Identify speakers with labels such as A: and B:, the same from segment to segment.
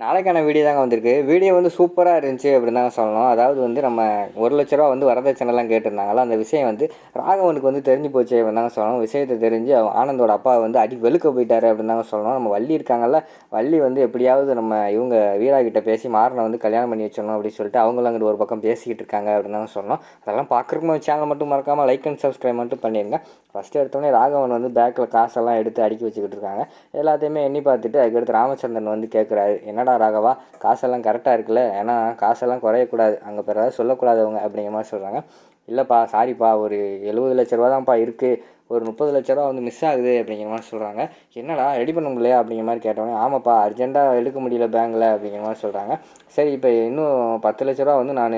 A: நாளைக்கான வீடியோ தாங்க வந்திருக்கு. வீடியோ வந்து சூப்பராக இருந்துச்சு அப்படின்னு தாங்க சொல்லணும். அதாவது வந்து நம்ம ஒரு லட்ச ரூபா வந்து வரதட்சணைலாம் கேட்டிருந்தாங்களா அந்த விஷயம் வந்து ராகவனுக்கு வந்து தெரிஞ்சு போச்சு அப்படின்னு தாங்க சொல்லணும். விஷயத்தை தெரிஞ்சு அவன் ஆனந்தோட அப்பா வந்து அடி வெளுக்க போயிட்டாரு அப்படின்னு தாங்க சொல்லணும். நம்ம வள்ளி இருக்காங்கல்ல வள்ளி வந்து எப்படியாவது நம்ம இவங்க வீரா கிட்ட பேசி மாறனை வந்து கல்யாணம் பண்ணி வச்சிடணும் அப்படின்னு சொல்லிட்டு அவங்களும் அங்கிட்டு ஒரு பக்கம் பேசிக்கிட்டு இருக்காங்க அப்படின்னு தாங்க சொல்லணும். அதெல்லாம் பார்க்குறக்கு சேனல் மட்டும் மறக்காமல் லைக் அண்ட் சப்ஸ்கிரைப் மட்டும் பண்ணிடுங்க ஃபஸ்ட்டு எடுத்தோடனே ராகவன் வந்து பேக்கில் காசெல்லாம் எடுத்து அடுக்கி வச்சுக்கிட்டு இருக்காங்க. எல்லாத்தையுமே எண்ணி பார்த்துட்டு அதுக்கடுத்து ராமச்சந்திரன் வந்து கேட்குறாரு என்னடா ராகவா காசெல்லாம் கரெக்டாக இருக்குல்ல? ஏன்னா காசெல்லாம் குறையக்கூடாது. அங்கே பிறகு சொல்லக்கூடாதவங்க சொல்லக்கூடாது அவங்க அப்படிங்கிற மாதிரி சொல்கிறாங்க இல்லைப்பா சாரிப்பா ஒரு எழுபது லட்ச ரூபா தான்ப்பா இருக்குது ஒரு முப்பது லட்ச ரூபா வந்து மிஸ் ஆகுது அப்படிங்கிற மாதிரி சொல்கிறாங்க என்னடா ரெடி பண்ண முடியலையா அப்படிங்கிற மாதிரி கேட்டோன்னே ஆமாப்பா அர்ஜென்ட்டாக எடுக்க முடியல பேங்கில் அப்படிங்கிற மாதிரி சொல்கிறாங்க சரி இப்போ இன்னும் பத்து லட்ச ரூபா வந்து நான்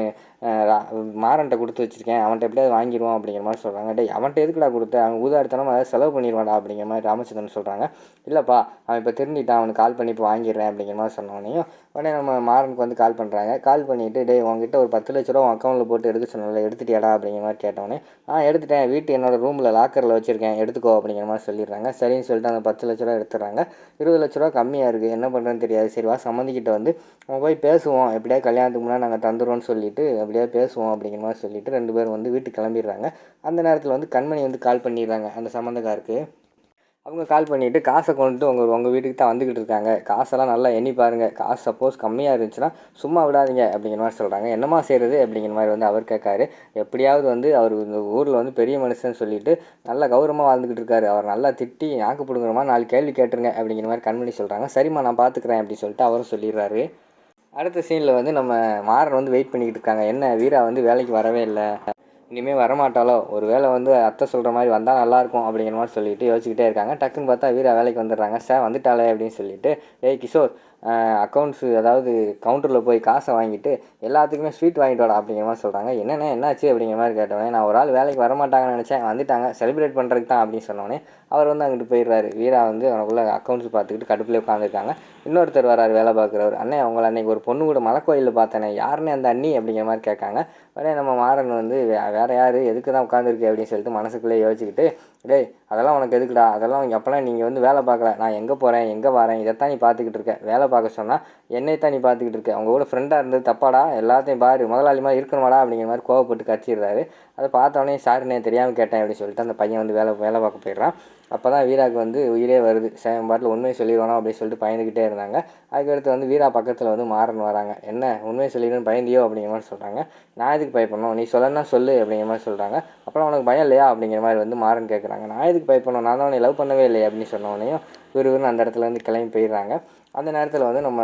A: மாறன்ட்ட கொடுத்து வச்சுருக்கேன். அவன்கிட்ட எப்படியாவது வாங்கிடுவான் அப்படிங்கிற மாதிரி சொல்கிறாங்க டேய் அவன்கிட்ட எதுக்குடா கொடுத்த? அவன் ஊதாடுத்தனமாக அதை செலவு பண்ணிடுவான்டா அப்படிங்கிற மாதிரி ராமச்சந்திரன் சொல்கிறாங்க இல்லைப்பா அவன் இப்போ திருந்திட்டான் அவனுக்கு கால் பண்ணி இப்போ வாங்கிடுறேன் அப்படிங்கிற மாதிரி சொன்னோடனையும் உடனே நம்ம மாறனுக்கு வந்து கால் பண்ணுறாங்க கால் பண்ணிவிட்டு டே உங்ககிட்ட ஒரு பத்து லட்ச ரூபா அக்கௌண்ட்டில் போட்டு எடுக்க சொன்னால எடுத்துட்டியாடா? அப்படிங்கிற மாதிரி கேட்டோன்னே ஆ எடுத்துட்டேன். வீட்டு என்னோடய ரூமில் லாக்கரில் வச்சுருக்கேன். எடுத்துக்கோ அப்படிங்கிற மாதிரி சொல்லிடுறாங்க. சரின்னு சொல்லிட்டு அந்த பத்து லட்ச ரூபா எடுத்துடுறாங்க. இருபது லட்ச ரூபா கம்மியாக இருக்குது என்ன பண்ணுறதுன்னு தெரியாது. சரி வா சம்மந்திக்கிட்ட வந்து அவன் போய் பேசுவோம். எப்படியா கல்யாணத்துக்கு முன்னாடி நாங்கள் தந்துடுவோம்னு சொல்லிட்டு அப்படியே பேசுவோம் அப்படிங்கிற மாதிரி சொல்லிட்டு ரெண்டு பேரும் வந்து வீட்டுக்கு கிளம்பிடுறாங்க. அந்த நேரத்தில் வந்து கண்மணி வந்து கால் பண்ணிடுறாங்க. அந்த சம்மந்தக்காருக்கு. அவங்க கால் பண்ணிவிட்டு காசை கொண்டுட்டு உங்கள் உங்கள் வீட்டுக்கு தான் வந்துக்கிட்டு இருக்காங்க. காசெல்லாம் நல்லா எண்ணி பாருங்கள் காசு சப்போஸ் கம்மியாக இருந்துச்சுன்னா சும்மா விடாதீங்க அப்படிங்கிற மாதிரி சொல்கிறாங்க என்னம்மா செய்கிறது அப்படிங்கிற மாதிரி வந்து அவர் கேட்காரு. எப்படியாவது வந்து அவர் இந்த ஊரில் வந்து பெரிய மனுஷன் சொல்லிட்டு நல்லா கௌரவமாக வாழ்ந்துக்கிட்டு இருக்காரு. அவர் நல்லா திட்டி நாக்கு பிடுங்குற மாதிரி நாலு கேள்வி கேட்டுருங்க அப்படிங்கிற மாதிரி கண்மணி சொல்கிறாங்க சரிம்மா நான் பார்த்துக்குறேன் அப்படின்னு சொல்லிட்டு அவரும் சொல்லிடுறாரு. அடுத்த சீனில் வந்து நம்ம மாறன் வந்து வெயிட் பண்ணிக்கிட்டு இருக்காங்க. என்ன? வீரா வந்து வேலைக்கு வரவே இல்லை. இனிமேல் வரமாட்டாளோ? ஒரு வேளை வந்து அத்தை சொல்கிற மாதிரி வந்தால் நல்லாயிருக்கும் அப்படிங்கிற மாதிரி சொல்லிட்டு யோசிச்சுக்கிட்டே இருக்காங்க. டக்குன்னு பார்த்தா வீரா வேலைக்கு வந்துடுறாங்க. சார் வந்துட்டாளே அப்படின்னு சொல்லிட்டு ஏய் கிஷோர் அக்கௌண்ட்ஸு அதாவது கவுண்டரில் போய் காசை வாங்கிட்டு எல்லாத்துக்குமே ஸ்வீட் வாங்கிட்டு வாடா அப்படிங்கிற மாதிரி சொல்கிறாங்க என்னென்ன என்னாச்சு? அப்படிங்கிற மாதிரி கேட்டவனே நான் ஒரு ஆள் வேலைக்கு வரமாட்டாங்கன்னு நினச்சேன். வந்துட்டாங்க. செலிப்ரேட் பண்ணுறதுக்கு தான் அப்படின்னு சொன்னோடனே அவர் வந்து அங்கிட்டு போயிடுறாரு. வீரா வந்து அவனுக்குள்ள அக்கௌண்ட்ஸ் பார்த்துக்கிட்டு கடுப்பில் உட்காந்துருக்காங்க இன்னொருத்தர் வராரு வேலை பார்க்குறவர். அண்ணே அவங்கள அன்னைக்கு ஒரு பொண்ணு கூட மலைக்கோயிலில் பார்த்தேனே யாருன்னே அந்த அண்ணி அப்படிங்கிற மாதிரி கேட்காங்க. உடனே நம்ம மாறன் வந்து வே வேறு யார்? எதுக்கு தான் உட்காந்துருக்கு அப்படின்னு சொல்லிட்டு மனசுக்குள்ளே யோசிச்சுக்கிட்டு டேய் அதெல்லாம் உனக்கு எதுக்குடா? அதெல்லாம் அப்போல்லாம் நீங்கள் வந்து வேலை பார்க்கல. நான் எங்கே போகிறேன் எங்கே வரேன்? இதைத்தான் நீ பார்த்துக்கிட்டு இருக்க. வேலை பார்க்க சொன்னால் என்னை தான் நீ பார்த்துக்கிட்டு இருக்க. அவங்க கூட ஃப்ரெண்டாக இருந்தது தப்பாடா? எல்லாத்தையும் பாரு. முதலாளி மாதிரி இருக்கணுமாடா? அப்படிங்கிற மாதிரி கோவப்பட்டு கச்சிடுறாரு அதை பார்த்தோன்னே சாரிண்ணே தெரியாமல் கேட்டேன் அப்படின்னு சொல்லிட்டு அந்த பையன் வந்து வேலை வேலை பார்க்க போயிடுறான். அப்போ தான் வீராவுக்கு வந்து உயிரே வருது. சேம் பாட்டில் உண்மையை சொல்லிடுவானோ அப்படின்னு சொல்லிட்டு பயந்துக்கிட்டே இருந்தாங்க. அதுக்கடுத்து வந்து வீரா பக்கத்தில் வந்து மாறன் வராங்க. என்ன உண்மையை சொல்லிடுன்னு பயந்தியோ அப்படிங்கிற மாதிரி சொல்கிறாங்க நான் எதுக்கு பயப்படணும்? நீ சொல்லனா சொல்லு அப்படிங்கிற மாதிரி சொல்கிறாங்க அப்புறம் உனக்கு பயம் இல்லையா அப்படிங்கிற மாதிரி வந்து மாறன் கேட்குறாங்க நான் எதுக்கு பயப்படணும்? நான் தான் உன்னை லவ் பண்ணவே இல்லையா அப்படின்னு சொன்னோடனையும் விறுவிறுன்னு அந்த இடத்துல வந்து கிளம்பி போயிடுறாங்க. அந்த நேரத்தில் வந்து நம்ம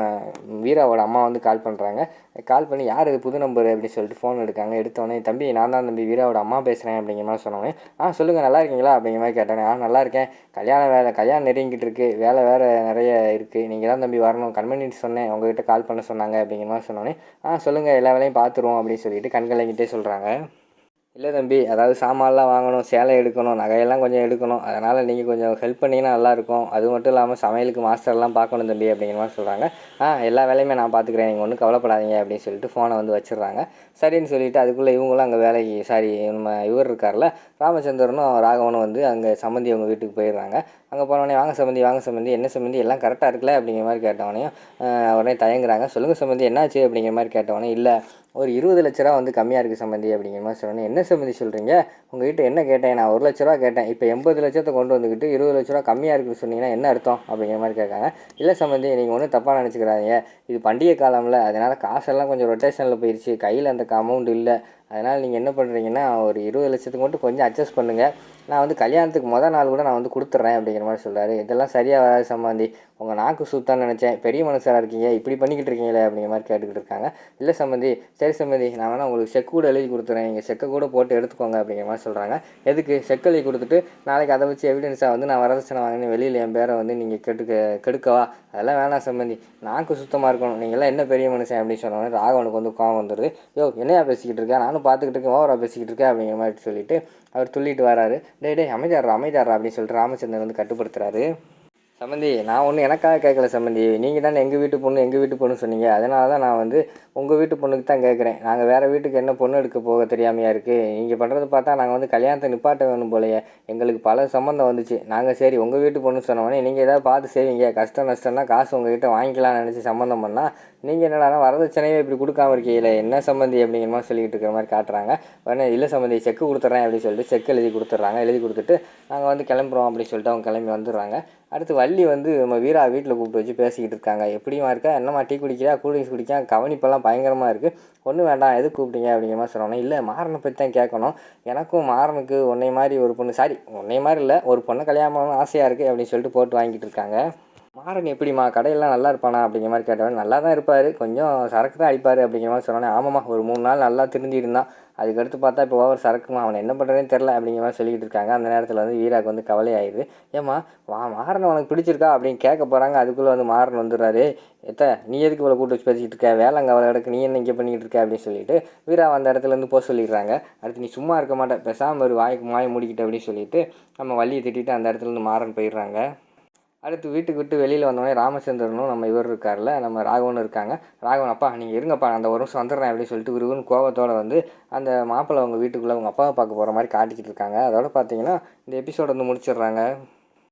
A: வீராவோட அம்மா வந்து கால் பண்ணுறாங்க கால் பண்ணி யார் இது? புது நம்பர் அப்படின்னு சொல்லிட்டு ஃபோன் எடுக்காங்க. எடுத்தோடனே தம்பி நான் தான் தம்பி வீராவோட அம்மா பேசுகிறேன் அப்படிங்கிற மாதிரி சொன்னோன்னே ஆ சொல்லுங்கள் நல்லா இருக்கீங்களா? அப்படிங்கிற மாதிரி கேட்டேன் ஆ நல்லா இருக்கேன். கல்யாண வேலை கல்யாணம் நெருங்கிட்டு இருக்கு. வேலை வேறு நிறைய இருக்குது நீங்கள் தான் தம்பி வரணும். கன்வீனியன்ஸ் சொன்னேன். உங்ககிட்ட கால் பண்ண சொன்னாங்க அப்படிங்கிற மாதிரி சொன்னோன்னே ஆ சொல்லுங்கள் எல்லா வேலையும் பார்த்துருவோம் அப்படின்னு சொல்லிட்டு கண்கலங்கிட்டே சொல்கிறாங்க இல்லை தம்பி அதாவது சாமான்லாம் வாங்கணும் சேலை எடுக்கணும் நகையெல்லாம் கொஞ்சம் எடுக்கணும். அதனால் நீங்கள் கொஞ்சம் ஹெல்ப் பண்ணிங்கன்னா நல்லாயிருக்கும். அது மட்டும் இல்லாமல் சமையலுக்கு மாஸ்டர்லாம் பார்க்கணும் தம்பி அப்படிங்கிற மாதிரி சொல்கிறாங்க ஆ எல்லா வேலையுமே நான் பார்த்துக்குறேன். நீங்கள் ஒன்றும் கவலைப்படாதீங்க அப்படின்னு சொல்லிட்டு ஃபோனை வந்து வச்சிடுறாங்க. சரின்னு சொல்லிட்டு அதுக்குள்ளே இவங்களும் அங்கே வேலைக்கு சாரி நம்ம இவர் இருக்கார்ல ராமச்சந்திரனும் ராகவனும் வந்து அங்கே சம்மந்தி அவங்க வீட்டுக்கு போயிடுறாங்க. அங்கே போனோடனே வாங்க சம்மந்தி வாங்க சம்மந்தி என்ன சம்மந்தி? எல்லாம் கரெக்டாக இருக்குல்ல? அப்படிங்கிற மாதிரி கேட்டவனையும் உடனே தயங்குறாங்க. சொல்லுங்கள் சம்மந்தி என்னாச்சு? அப்படிங்கிற மாதிரி கேட்டவனே இல்லை ஒரு இருபது லட்ச ரூபா வந்து கம்மியாக இருக்குது சம்மந்தி அப்படிங்கிற மாதிரி சொன்னேன் என்ன சம்மந்தி சொல்கிறீங்க உங்ககிட்ட என்ன கேட்டேன்? நான் ஒரு லட்ச ரூபா கேட்டேன். இப்போ எண்பது லட்சத்தை கொண்டு வந்துக்கிட்டு இருபது லட்ச ரூபா கம்மியாக இருக்குன்னு சொன்னீங்கன்னா என்ன அர்த்தம்? அப்படிங்கிற மாதிரி கேட்காங்க. இல்லை சம்மந்தி நீங்கள் ஒன்றும் தப்பாக நினச்சிக்கிறாதீங்க இது பண்டிகை காலமில் அதனால் காசெல்லாம் கொஞ்சம் ரொட்டேஷனில் போயிடுச்சு கையில் அந்த அமௌண்ட் இல்லை. அதனால் நீங்கள் என்ன பண்ணுறீங்கன்னா ஒரு இருபது லட்சத்துக்கு மட்டும் கொஞ்சம் அட்ஜஸ்ட் பண்ணுங்கள் நான் வந்து கல்யாணத்துக்கு மொதல் நாள் கூட நான் வந்து கொடுத்துட்றேன் அப்படிங்கிற மாதிரி சொல்கிறாரு இதெல்லாம் சரியாக வராது சம்பந்தி உங்கள் நாக்கு சுத்தான்னு நினச்சேன். பெரிய மனுஷராக இருக்கீங்க. இப்படி பண்ணிக்கிட்டு இருக்கீங்களே அப்படிங்கிற மாதிரி கேட்டுக்கிட்டு இருக்காங்க. இல்லை சம்மந்தி சரி சம்மந்தி நான் வேணால் உங்களுக்கு செக் கூட எழுதி கொடுத்துறேன். நீங்கள் செக்கை கூட போட்டு எடுத்துக்கோங்க அப்படிங்கிற மாதிரி சொல்கிறாங்க எதுக்கு? செக் எழுதி கொடுத்துட்டு நாளைக்கு அதை வச்சு எவிடன்ஸாக வந்து நான் வரதட்சணை வாங்கினேன் வெளியில் என் பேரை வந்து நீங்கள் கெடுக்க கெடுக்கவா? அதெல்லாம் வேணாம் சம்மந்தி. நாக்கு சுத்தமாக இருக்கணும். நீங்களாம் என்ன பெரிய மனுஷன் அப்படின்னு சொன்னோன்னே ராகவனுக்கு வந்து கோவம் வந்துடுது யோ என்னையா பேசிக்கிட்டு இருக்கேன் நானும் பார்த்துக்கிட்டு இருக்கேன். ஓவராக பேசிக்கிட்டு இருக்கேன் அப்படிங்கிற மாதிரி சொல்லிட்டு அவர் துள்ளிட்டு வராரு. டே டே அமைதியாடுறா அமைதியாடுறா அப்படின்னு சொல்லிட்டு ராமச்சந்திரன் வந்து கட்டுப்படுத்துறாரு. சம்மந்தி நான் ஒன்றும் எனக்காக கேட்கல சம்மந்தி நீங்கள் தானே எங்கள் வீட்டு பொண்ணு எங்கள் வீட்டு பொண்ணு சொன்னீங்க. அதனால தான் நான் வந்து உங்கள் வீட்டு பொண்ணுக்கு தான் கேட்குறேன். நாங்கள் வேறு வீட்டுக்கு என்ன பொண்ணு எடுக்க போக தெரியாமையாக இருக்குது நீங்கள் பண்ணுறது பார்த்தா நாங்கள் வந்து கல்யாணத்தை நிப்பாட்ட வேணும் போலயே. எங்களுக்கு பல சம்மந்தம் வந்துச்சு. நாங்கள் சரி உங்கள் வீட்டு பொண்ணு சொன்னோடனே நீங்கள் ஏதாவது பார்த்து செய்வீங்க. கஷ்டம் நஷ்டம்னா காசு உங்ககிட்ட வாங்கிக்கலாம்னு நினச்சி சம்மந்தம் பண்ணால் நீங்கள் என்னடானா வரதட்சணையே இப்படி கொடுக்காம இருக்கீங்களே என்ன சம்மந்தி அப்படிங்கிற மாதிரி சொல்லிக்கிட்டு இருக்கிற மாதிரி காட்டுறாங்க. உடனே இல்லை சம்மந்தி செக்கு கொடுத்துட்றேன் அப்படின்னு சொல்லிட்டு செக் எழுதி கொடுத்துட்றாங்க. எழுதி கொடுத்துட்டு நாங்கள் வந்து கிளம்புறோம் அப்படின்னு சொல்லிட்டு அவங்க கிளம்பி வந்துடுறாங்க. அடுத்து வள்ளி வந்து நம்ம வீரா வீட்டில் கூப்பிட்டு வச்சு பேசிக்கிட்டு இருக்காங்க. எப்படிமா இருக்கா? என்னம்மா டீ குடிக்கிறா கூல்ட்ரிங்க்ஸ் குடிக்கா கவனிப்பெல்லாம் பயங்கரமாக இருக்குது ஒன்றும் வேண்டாம் எது கூப்பிட்டீங்க அப்படிங்கிற மாதிரி சொன்னோன்னே இல்லை மாறனை பற்றி தான் கேட்கணும். எனக்கும் மாறனுக்கு உன்னை மாதிரி ஒரு பொண்ணு சாரி உன்னை மாதிரி இல்லை ஒரு பொண்ணை கல்யாணம் ஆசையாக இருக்குது அப்படின்னு சொல்லிட்டு போட்டு வாங்கிட்டு இருக்காங்க. மாறன் எப்படிம்மா? கடையெல்லாம் நல்லா இருப்பானா? அப்படிங்கிற மாதிரி கேட்டவன் நல்லா தான் இருப்பார். கொஞ்சம் சரக்கு தான் அடிப்பார் அப்படிங்கிற மாதிரி சொன்னோன்னே ஆமாம்மா ஒரு மூணு நாள் நல்லா திருந்திருந்தான் அதுக்கடுத்து பார்த்தா இப்போ ஓவர் சரக்குமா? அவனை என்ன பண்ணுறதுன்னு தெரில அப்படிங்கிற மாதிரி சொல்லிக்கிட்டு இருக்காங்க. அந்த நேரத்தில் வந்து வீராக்கு வந்து கவலை ஆயிடுது. ஏம்மா வா மாறன் உனக்கு பிடிச்சிருக்கா? அப்படின்னு கேட்க போகிறாங்க அதுக்குள்ளே வந்து மாறன் வந்துடுறாரு. எத்த நீ எதுக்கு இவ்வளோ கூட்டு வச்சு பேசிக்கிட்டு இருக்க? வேலை அங்கே அவ்வளோ கிடக்கு. நீ என்ன இங்கே பண்ணிக்கிட்டு இருக்க? அப்படின்னு சொல்லிட்டு வீரா அந்த இடத்துல இருந்து போக சொல்லிடுறாங்க. அடுத்து நீ சும்மா இருக்க மாட்டேன் பேசாமல் ஒரு வாய்க்கு மாய மூடிக்கிட்டு அப்படின்னு சொல்லிட்டு நம்ம வள்ளியை திட்டிட்டு அந்த இடத்துலேருந்து மாறன் போயிடுறாங்க. அடுத்து வீட்டுக்கு விட்டு வெளியில் வந்தோடனே ராமச்சந்திரனும் நம்ம இவர் இருக்கார்ல நம்ம ராகவனும் இருக்காங்க. ராகவன் அப்பா நீங்கள் இருங்கப்பா அந்த ஒரு நிமிஷம் வந்துடுறேன் அப்படின்னு சொல்லிட்டு விருவன் கோபத்தோடு வந்து அந்த மாப்பிள்ளை அவங்க வீட்டுக்குள்ளே அவங்க அப்பாவை பார்க்க போகிற மாதிரி காட்டிக்கிட்டு இருக்காங்க. அதோட பார்த்தீங்கன்னா இந்த எபிசோட வந்து முடிச்சிடுறாங்க.